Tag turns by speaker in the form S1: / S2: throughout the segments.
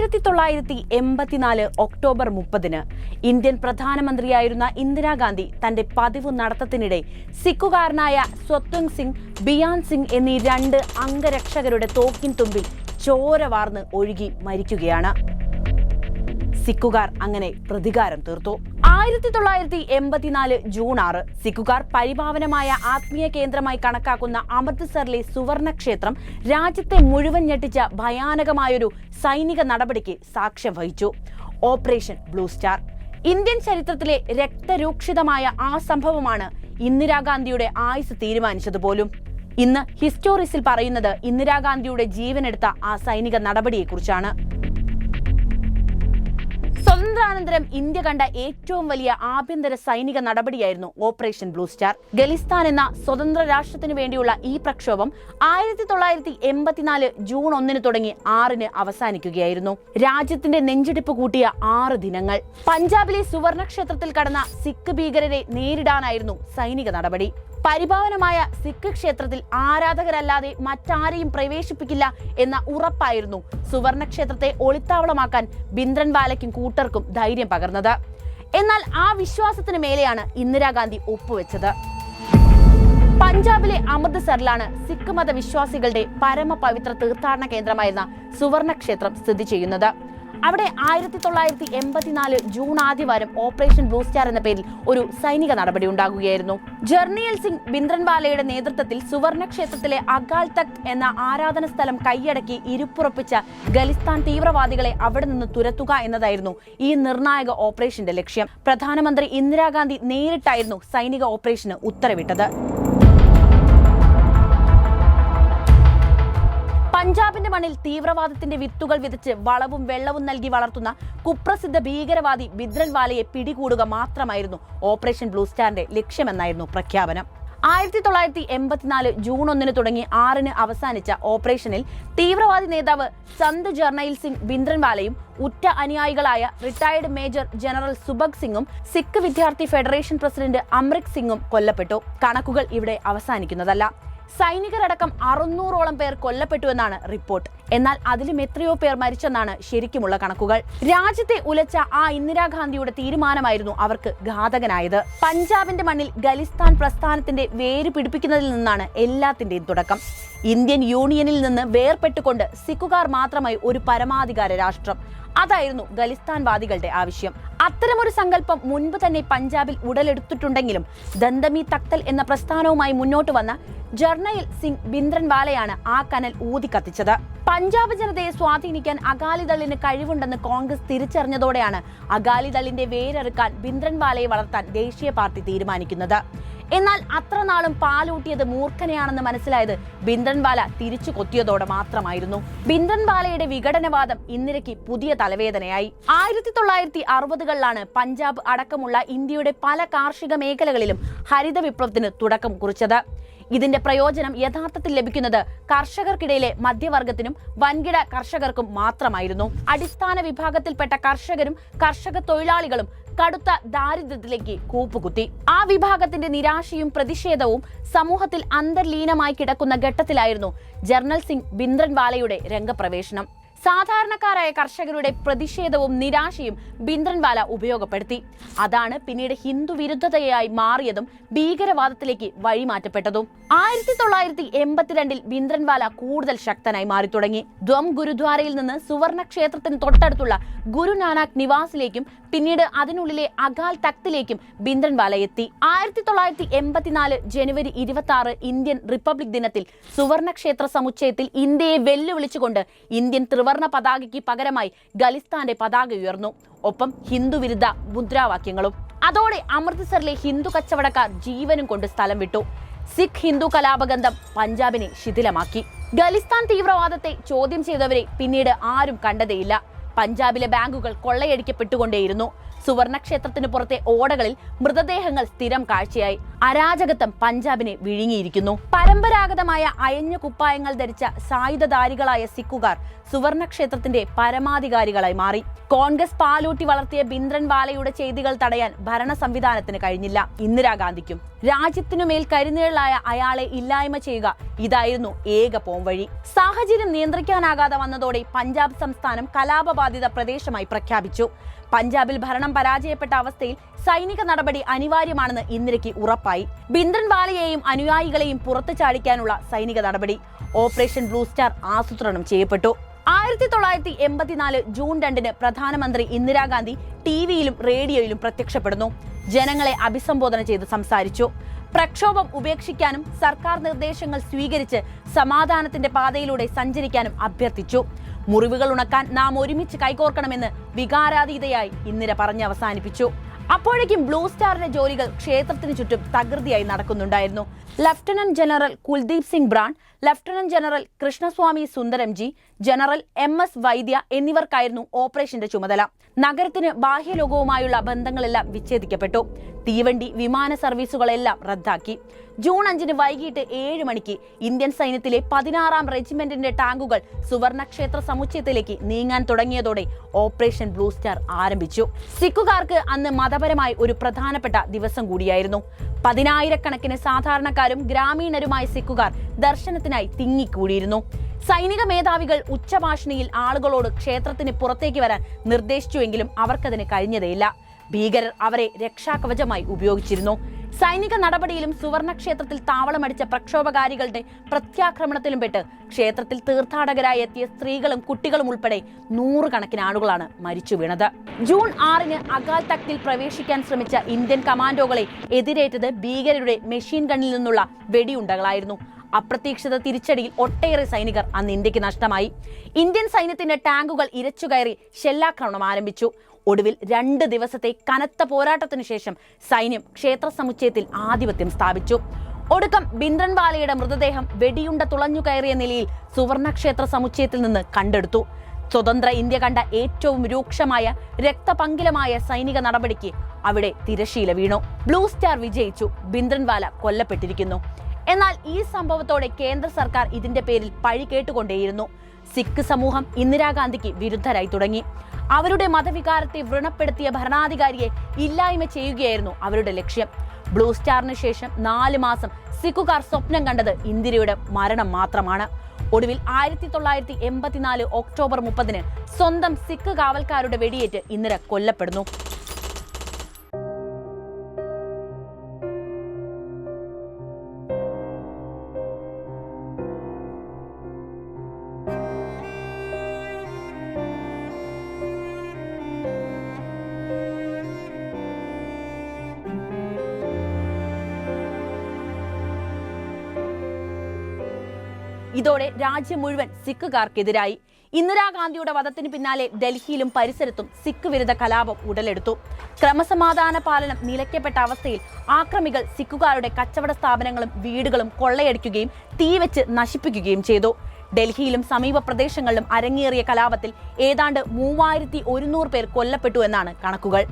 S1: ആയിരത്തി തൊള്ളായിരത്തി എൺപത്തിനാല് ഒക്ടോബർ മുപ്പതിന് ഇന്ത്യൻ പ്രധാനമന്ത്രിയായിരുന്ന ഇന്ദിരാഗാന്ധി തന്റെ പതിവ് നടത്തത്തിനിടെ സിക്കുകാരനായ സ്വത്വങ് സിംഗ് ബിയാൻ സിംഗ് എന്നീ രണ്ട് അംഗരക്ഷകരുടെ തോക്കിൻ തുമ്പിൽ ചോര വാർന്ന് ഒഴുകി മരിക്കുകയാണ്. സിഖുകാർ അങ്ങനെ പ്രതികാരം തീർത്തു. ആയിരത്തി തൊള്ളായിരത്തി എൺപത്തിനാല് ജൂൺ ആറ് സിഖുകാർ പരിപാവനമായ ആത്മീയ കേന്ദ്രമായി കണക്കാക്കുന്ന അമൃത്സറിലെ സുവർണ ക്ഷേത്രം രാജ്യത്തെ മുഴുവൻ ഞെട്ടിച്ച ഭയാനകമായൊരു സൈനിക നടപടിക്ക് സാക്ഷ്യം വഹിച്ചു. Operation blue star. ഇന്ത്യൻ ചരിത്രത്തിലെ രക്തരൂക്ഷിതമായ ആ സംഭവമാണ് ഇന്ദിരാഗാന്ധിയുടെ ആയുസ് തീരുമാനിച്ചത് പോലും ഇന്ന് ഹിസ്റ്റോറിസിൽ പറയുന്നത് ഇന്ദിരാഗാന്ധിയുടെ ജീവനെടുത്ത ആ സൈനിക നടപടിയെക്കുറിച്ചാണ്. സ്വാതന്ത്ര്യാനന്തരം ഇന്ത്യ കണ്ട ഏറ്റവും വലിയ ആഭ്യന്തര സൈനിക നടപടിയായിരുന്നു ഓപ്പറേഷൻ ബ്ലൂ സ്റ്റാർ. ഗലിസ്ഥാൻ എന്ന സ്വതന്ത്ര രാഷ്ട്രത്തിനു വേണ്ടിയുള്ള ഈ പ്രക്ഷോഭം ആയിരത്തി തൊള്ളായിരത്തി എൺപത്തിനാല് ജൂൺ ഒന്നിന് തുടങ്ങി ആറിന് അവസാനിക്കുകയായിരുന്നു. രാജ്യത്തിന്റെ നെഞ്ചിടിപ്പ് കൂട്ടിയ ആറ് ദിനങ്ങൾ. പഞ്ചാബിലെ സുവർണക്ഷേത്രത്തിൽ കടന്ന സിഖ് ഭീകരരെ നേരിടാനായിരുന്നു സൈനിക നടപടി. പരിഭാവനമായ സിഖ് ക്ഷേത്രത്തിൽ ആരാധകരല്ലാതെ മറ്റാരെയും പ്രവേശിപ്പിക്കില്ല എന്ന ഉറപ്പായിരുന്നു സുവർണ ക്ഷേത്രത്തെ ഒളിത്താവളമാക്കാൻ ബിന്ദ്രൻവാലയ്ക്കും കൂട്ടർക്കും ധൈര്യം പകർന്നത്. എന്നാൽ ആ വിശ്വാസത്തിന് മേലെയാണ് ഇന്ദിരാഗാന്ധി ഒപ്പുവെച്ചത്. പഞ്ചാബിലെ അമൃത്സറിലാണ് സിഖ് മത വിശ്വാസികളുടെ പരമപവിത്ര തീർത്ഥാടന കേന്ദ്രമായിരുന്ന സുവർണ ക്ഷേത്രം സ്ഥിതി ചെയ്യുന്നത്. അവിടെ ആയിരത്തി തൊള്ളായിരത്തി എൺപത്തിനാല് ജൂൺ ആദ്യവാരം ഓപ്പറേഷൻ ബ്ലൂ സ്റ്റാർ എന്ന പേരിൽ ഒരു സൈനിക നടപടി ഉണ്ടാകുകയായിരുന്നു. ജർണിയൽ സിംഗ് ബിന്ദ്രൻവാലയുടെ നേതൃത്വത്തിൽ സുവർണ ക്ഷേത്രത്തിലെ അകാൽ തഖ്ത് എന്ന ആരാധന സ്ഥലം കൈയടക്കി ഇരുപ്പുറപ്പിച്ച ഖലിസ്ഥാൻ തീവ്രവാദികളെ അവിടെ നിന്ന് തുരത്തുക എന്നതായിരുന്നു ഈ നിർണായക ഓപ്പറേഷന്റെ ലക്ഷ്യം. പ്രധാനമന്ത്രി ഇന്ദിരാഗാന്ധി നേരിട്ടായിരുന്നു സൈനിക ഓപ്പറേഷന് ഉത്തരവിട്ടത്. പഞ്ചാബിന്റെ മണ്ണിൽ തീവ്രവാദത്തിന്റെ വിത്തുകൾ വിതച്ച് വളവും വെള്ളവും നൽകി വളർത്തുന്ന കുപ്രസിദ്ധ ഭീകരവാദി ബിദ്രൻവാലയെ പിടികൂടുക മാത്രമായിരുന്നു ഓപ്പറേഷൻ ബ്ലൂ സ്റ്റാറിന്റെ ലക്ഷ്യമെന്നായിരുന്നു പ്രഖ്യാപനം. ആയിരത്തി തൊള്ളായിരത്തി എൺപത്തിനാല് ജൂൺ ഒന്നിന് തുടങ്ങി ആറിന് അവസാനിച്ച ഓപ്പറേഷനിൽ തീവ്രവാദി നേതാവ് സന്ത് ജർണയിൽ സിംഗ് ബിന്ദ്രൻവാലയും ഉറ്റ അനുയായികളായ റിട്ടയർഡ് മേജർ ജനറൽ സുബക് സിംഗും സിഖ് വിദ്യാർത്ഥി ഫെഡറേഷൻ പ്രസിഡന്റ് അമ്രിക് സിംഗും കൊല്ലപ്പെട്ടു. കണക്കുകൾ ഇവിടെ അവസാനിക്കുന്നതല്ല. സൈനികരടക്കം അറുന്നൂറോളം പേർ കൊല്ലപ്പെട്ടുവെന്നാണ് റിപ്പോർട്ട്. എന്നാൽ അതിലും എത്രയോ പേർ മരിച്ചെന്നാണ് ശരിക്കുമുള്ള കണക്കുകൾ. രാജ്യത്തെ ഉലച്ച ആ ഇന്ദിരാഗാന്ധിയുടെ തീരുമാനമായിരുന്നു അവർക്ക് ഘാതകനായത്. പഞ്ചാബിന്റെ മണ്ണിൽ ഖലിസ്ഥാൻ പ്രസ്ഥാനത്തിന്റെ വേര് പിടിപ്പിക്കുന്നതിൽ നിന്നാണ് എല്ലാത്തിന്റെയും തുടക്കം. ഇന്ത്യൻ യൂണിയനിൽ നിന്ന് വേർപെട്ടുകൊണ്ട് സിഖുകാർ മാത്രമായി ഒരു പരമാധികാര രാഷ്ട്രം. അതായിരുന്നു ഖലിസ്ഥാൻവാദികളുടെ ആവശ്യം. അത്തരമൊരു സങ്കല്പം മുൻപ് തന്നെ പഞ്ചാബിൽ ഉടലെടുത്തിട്ടുണ്ടെങ്കിലും ദന്തമി തക്തൽ എന്ന പ്രസ്ഥാനവുമായി മുന്നോട്ട് വന്ന ജർണയിൽ സിംഗ് ബിന്ദ്രൻവാലയാണ് ആ കനൽ ഊതി കത്തിച്ചത് പഞ്ചാബ് ജനതയെ സ്വാധീനിക്കാൻ അകാലിദളിന് കഴിവുണ്ടെന്ന് കോൺഗ്രസ് തിരിച്ചറിഞ്ഞതോടെയാണ് അകാലിദളിന്റെ വേരറുക്കാൻ ബിന്ദ്രൻവാലയെ വളർത്താൻ ദേശീയ പാർട്ടി തീരുമാനിക്കുന്നത്. എന്നാൽ അത്ര നാളും പാലൂട്ടിയത് മൂർഖനെയാണെന്ന് മനസ്സിലായത് ബിന്ദ്രൻവാല തിരിച്ചു കൊത്തിയതോടെ മാത്രമായിരുന്നു. ബിന്ദ്രൻവാലയുടെ വിഘടനവാദം ഇന്ദിരയ്ക്ക് പുതിയ തലവേദനയായി. ആയിരത്തി തൊള്ളായിരത്തി അറുപതുകളിലാണ് പഞ്ചാബ് അടക്കമുള്ള ഇന്ത്യയുടെ പല കാർഷിക മേഖലകളിലും ഹരിത വിപ്ലവത്തിന് തുടക്കം കുറിച്ചത്. ഇതിന്റെ പ്രയോജനം യഥാർത്ഥത്തിൽ ലഭിക്കുന്നത് കർഷകർക്കിടയിലെ മധ്യവർഗത്തിനും വൻകിട കർഷകർക്കും മാത്രമായിരുന്നു. അടിസ്ഥാന വിഭാഗത്തിൽപ്പെട്ട കർഷകരും കർഷക തൊഴിലാളികളും കടുത്ത ദാരിദ്ര്യത്തിലേക്ക് കൂപ്പുകുത്തി. ആ വിഭാഗത്തിന്റെ നിരാശയും പ്രതിഷേധവും സമൂഹത്തിൽ അന്തർലീനമായി കിടക്കുന്ന ഘട്ടത്തിലായിരുന്നു ജർണൽ സിംഗ് ബിന്ദ്രൻവാലയുടെ രംഗപ്രവേശനം. സാധാരണക്കാരായ കർഷകരുടെ പ്രതിഷേധവും നിരാശയും ബിന്ദ്രൻവാല ഉപയോഗപ്പെടുത്തി. അതാണ് പിന്നീട് ഹിന്ദു വിരുദ്ധതയായി മാറിയതും ഭീകരവാദത്തിലേക്ക് വഴിമാറ്റപ്പെട്ടതും. ആയിരത്തി തൊള്ളായിരത്തി എൺപത്തിരണ്ടിൽ ബിന്ദ്രൻവാല കൂടുതൽ ശക്തനായി മാറി തുടങ്ങി ദ്വം ഗുരുദ്വാരയിൽ നിന്ന് സുവർണ ക്ഷേത്രത്തിന് തൊട്ടടുത്തുള്ള ഗുരുനാനാക് നിവാസിലേക്കും പിന്നീട് അതിനുള്ളിലെ അകാൽ തക്തിലേക്കും ബിന്ദ്രൻവാല എത്തി. ആയിരത്തി തൊള്ളായിരത്തി എൺപത്തിനാല് ജനുവരി ഇരുപത്തി ആറ് ഇന്ത്യൻ റിപ്പബ്ലിക് ദിനത്തിൽ സുവർണ ക്ഷേത്ര സമുച്ചയത്തിൽ ഇന്ത്യയെ വെല്ലുവിളിച്ചുകൊണ്ട് ഇന്ത്യൻ ത്രിവർണ പതാകയ്ക്ക് പകരമായി ഖലിസ്ഥാന്റെ പതാക ഉയർന്നു. ഒപ്പം ഹിന്ദു വിരുദ്ധ മുദ്രാവാക്യങ്ങളും. അതോടെ അമൃത്സറിലെ ഹിന്ദു കച്ചവടക്കാർ ജീവനും കൊണ്ട് സ്ഥലം വിട്ടു. സിഖ് ഹിന്ദു കലാപഗന്ധം പഞ്ചാബിനെ ശിഥിലമാക്കി. ഖലിസ്ഥാൻ തീവ്രവാദത്തെ ചോദ്യം ചെയ്തവരെ പിന്നീട് ആരും കണ്ടതേയില്ല. പഞ്ചാബിലെ ബാങ്കുകൾ കൊള്ളയടിക്കപ്പെട്ടുകൊണ്ടേയിരുന്നു. സുവർണക്ഷേത്രത്തിന് പുറത്തെ ഓടകളിൽ മൃതദേഹങ്ങൾ സ്ഥിരം കാഴ്ചയായി. അരാജകത്വം പഞ്ചാബിനെ വിഴുങ്ങിയിരിക്കുന്നു. പരമ്പരാഗതമായ അയഞ്ഞു കുപ്പായങ്ങൾ ധരിച്ച സായുധധാരികളായ സിക്കുകാർ സുവർണക്ഷേത്രത്തിന്റെ പരമാധികാരികളായി മാറി. കോൺഗ്രസ് പാലൂട്ടി വളർത്തിയ ബിന്ദ്രൻവാലയുടെ ചെയ്തികൾ തടയാൻ ഭരണ സംവിധാനത്തിന് കഴിഞ്ഞില്ല. ഇന്ദിരാഗാന്ധിക്കും രാജ്യത്തിനുമേൽ കരുനീളായ അയാളെ ഇല്ലായ്മ ചെയ്യുക ഇതായിരുന്നു ഏക പോംവഴി. സാഹചര്യം നിയന്ത്രിക്കാനാകാതെ വന്നതോടെ പഞ്ചാബ് സംസ്ഥാനം കലാപബാധിത പ്രദേശമായി പ്രഖ്യാപിച്ചു. പഞ്ചാബിൽ ഭരണം പരാജയപ്പെട്ട അവസ്ഥയിൽ സൈനിക നടപടി അനിവാര്യമാണെന്ന് ഇന്ദിരയ്ക്ക് ഉറപ്പായി. ബിന്ദ്രൻവാലയെയും അനുയായികളെയും പുറത്തു ചാടിക്കാനുള്ള സൈനിക നടപടി ഓപ്പറേഷൻ ബ്ലൂ സ്റ്റാർ ആസൂത്രണം ചെയ്യപ്പെട്ടു. ആയിരത്തി തൊള്ളായിരത്തി എൺപത്തിനാല് ജൂൺ രണ്ടിന് പ്രധാനമന്ത്രി ഇന്ദിരാഗാന്ധി ടിവിയിലും റേഡിയോയിലും പ്രത്യക്ഷപ്പെടുന്നു. ജനങ്ങളെ അഭിസംബോധന ചെയ്ത് സംസാരിച്ചു. പ്രക്ഷോഭം ഉപേക്ഷിക്കാനും സർക്കാർ നിർദ്ദേശങ്ങൾ സ്വീകരിച്ച് സമാധാനത്തിന്റെ പാതയിലൂടെ സഞ്ചരിക്കാനും അഭ്യർത്ഥിച്ചു. മുറിവുകൾ ഉണക്കാൻ നാം ഒരുമിച്ച് കൈകോർക്കണമെന്ന് വികാരാതീതയായി ഇന്ദിര പറഞ്ഞ് അവസാനിപ്പിച്ചു. അപ്പോഴേക്കും ബ്ലൂ സ്റ്റാറിന്റെ ജോലികൾ ക്ഷേത്രത്തിന് ചുറ്റും തകൃതിയായി നടക്കുന്നുണ്ടായിരുന്നു. Lieutenant general Kuldeep Singh Brar lieutenant general Krishnaswamy Sundaramji general M S Vaidya എന്നിവർക്കായിരുന്നു ഓപ്പറേഷന്റെ ചുമതല. നഗരത്തിന് ബാഹ്യലോകവുമായുള്ള ബന്ധങ്ങളെല്ലാം വിച്ഛേദിക്കപ്പെട്ടു. തീവണ്ടി വിമാന സർവീസുകളെല്ലാം റദ്ദാക്കി. ജൂൺ അഞ്ചിന് വൈകിട്ട് ഏഴ് മണിക്ക് ഇന്ത്യൻ സൈന്യത്തിലെ പതിനാറാം റെജിമെന്റിന്റെ ടാങ്കുകൾ സുവർണക്ഷേത്ര സമുച്ചയത്തിലേക്ക് നീങ്ങാൻ തുടങ്ങിയതോടെ ഓപ്പറേഷൻ ബ്ലൂ സ്റ്റാർ ആരംഭിച്ചു. സിഖുകാർക്ക് അന്ന് മതപരമായി ഒരു പ്രധാനപ്പെട്ട ദിവസം കൂടിയായിരുന്നു. പതിനായിരക്കണക്കിന് സാധാരണക്കാരും ഗ്രാമീണരുമായ സിഖുകാർ ദർശനത്തിനായി തിങ്ങിക്കൂടിയിരുന്നു. സൈനിക മേധാവികൾ ഉച്ചഭാഷണിയിൽ ആളുകളോട് ക്ഷേത്രത്തിന് പുറത്തേക്ക് വരാൻ നിർദ്ദേശിച്ചുവെങ്കിലും അവർക്കതിന് കഴിഞ്ഞതേയില്ല. ഭീകരർ അവരെ രക്ഷാകവചമായി ഉപയോഗിച്ചിരുന്നു. സൈനിക നടപടിയിലും സുവർണക്ഷേത്രത്തിൽ താവളമടിച്ച പ്രക്ഷോഭകാരികളുടെ പ്രത്യാക്രമണത്തിലും പെട്ട് ക്ഷേത്രത്തിൽ തീർത്ഥാടകരായി എത്തിയ സ്ത്രീകളും കുട്ടികളും ഉൾപ്പെടെ നൂറുകണക്കിന് ആളുകളാണ് മരിച്ചു വീണത്. ജൂൺ ആറിന് അകാൽ തക്തിൽ പ്രവേശിക്കാൻ ശ്രമിച്ച ഇന്ത്യൻ കമാൻഡോകളെ എതിരേറ്റത് ഭീകരരുടെ മെഷീൻ ഗണ്ണിൽ നിന്നുള്ള വെടിയുണ്ടകളായിരുന്നു. അപ്രതീക്ഷിത തിരിച്ചടിയിൽ ഒട്ടേറെ സൈനികർ അന്ന് ഇന്ത്യയ്ക്ക് നഷ്ടമായി. ഇന്ത്യൻ സൈന്യത്തിന്റെ ടാങ്കുകൾ ഇരച്ചുകയറി ഷെല്ലാക്രമണം ആരംഭിച്ചു. ഒടുവിൽ രണ്ട് ദിവസത്തെ കനത്ത പോരാട്ടത്തിനു ശേഷം സൈന്യം ക്ഷേത്ര സമുച്ചയത്തിൽ ആധിപത്യം സ്ഥാപിച്ചു. ഒടുക്കം ബിന്ദ്രൻവാലയുടെ മൃതദേഹം വെടിയുണ്ട തുളഞ്ഞു കയറിയ നിലയിൽ സുവർണക്ഷേത്ര സമുച്ചയത്തിൽ നിന്ന് കണ്ടെടുത്തു. സ്വതന്ത്ര ഇന്ത്യ കണ്ട ഏറ്റവും രൂക്ഷമായ രക്തപങ്കിലമായ സൈനിക നടപടിക്ക് അവിടെ തിരശീല വീണു. ബ്ലൂ സ്റ്റാർ വിജയിച്ചു. ബിന്ദ്രൻവാല കൊല്ലപ്പെട്ടിരിക്കുന്നു. എന്നാൽ ഈ സംഭവത്തോടെ കേന്ദ്ര സർക്കാർ ഇതിന്റെ പേരിൽ പഴി കേട്ടുകൊണ്ടേയിരുന്നു. സിഖ് സമൂഹം ഇന്ദിരാഗാന്ധിക്ക് വിരുദ്ധരായി തുടങ്ങി. അവരുടെ മതവികാരത്തെ വ്രണപ്പെടുത്തിയ ഭരണാധികാരിയെ ഇല്ലായ്മ ചെയ്യുകയായിരുന്നു അവരുടെ ലക്ഷ്യം. ബ്ലൂ സ്റ്റാറിന് ശേഷം നാല് മാസം സിഖുകാർ സ്വപ്നം കണ്ടത് ഇന്ദിരയുടെ മരണം മാത്രമാണ്. ഒടുവിൽ ആയിരത്തി തൊള്ളായിരത്തി എൺപത്തിനാല് ഒക്ടോബർ മുപ്പതിന് സ്വന്തം സിഖ് കാവൽക്കാരുടെ വെടിയേറ്റ് ഇന്ദിര കൊല്ലപ്പെടുന്നു. ഇതോടെ രാജ്യം മുഴുവൻ സിഖുകാർക്കെതിരായി. ഇന്ദിരാഗാന്ധിയുടെ വധത്തിന് പിന്നാലെ ഡൽഹിയിലും പരിസരത്തും സിഖ് വിരുദ്ധ കലാപം ഉടലെടുത്തു. ക്രമസമാധാന പാലനം നിലയ്ക്കപ്പെട്ട അവസ്ഥയിൽ ആക്രമികൾ സിഖുകാരുടെ കച്ചവട സ്ഥാപനങ്ങളും വീടുകളും കൊള്ളയടിക്കുകയും തീവെച്ച് നശിപ്പിക്കുകയും ചെയ്തു. ഡൽഹിയിലും സമീപ പ്രദേശങ്ങളിലും അരങ്ങേറിയ കലാപത്തിൽ ഏതാണ്ട് മൂവായിരത്തി ഒരുന്നൂറ് പേർ കൊല്ലപ്പെട്ടു എന്നാണ് കണക്കുകൾ.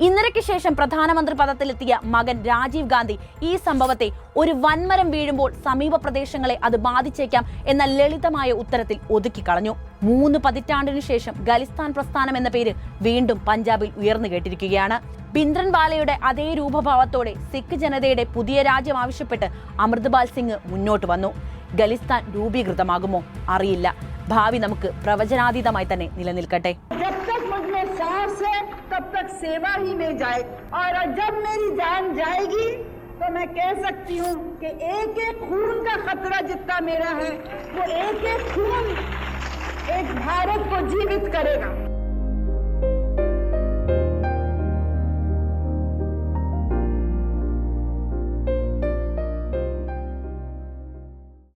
S1: ഇന്ദിരയ്ക്ക് ശേഷം പ്രധാനമന്ത്രി പദത്തിലെത്തിയ മകൻ രാജീവ് ഗാന്ധി ഈ സംഭവത്തെ ഒരു വൻമരം വീഴുമ്പോൾ സമീപ പ്രദേശങ്ങളെ അത് ബാധിച്ചേക്കാം എന്ന ലളിതമായ ഉത്തരത്തിൽ ഒതുക്കിക്കളഞ്ഞു മൂന്ന് പതിറ്റാണ്ടിനു ശേഷം ഖലിസ്ഥാൻ പ്രസ്ഥാനം എന്ന പേര് വീണ്ടും പഞ്ചാബിൽ ഉയർന്നു കേട്ടിരിക്കുകയാണ്. ബിന്ദ്രൻവാലയുടെ അതേ രൂപഭാവത്തോടെ സിഖ് ജനതയുടെ പുതിയ രാജ്യം ആവശ്യപ്പെട്ട് അമൃത്പാൽ സിംഗ് മുന്നോട്ട് വന്നു. ഖലിസ്ഥാൻ രൂപീകൃതമാകുമോ അറിയില്ല. ഭാവി നമുക്ക് പ്രവചനാതീതമായി തന്നെ നിലനിൽക്കട്ടെ.
S2: तब तक सेवा ही में जाए। और जब मेरी जान जाएगी तो मैं कह सकती हूँ कि एक एक खून का खतरा जितना मेरा है, वो एक एक खून एक भारत को जीवित करेगा।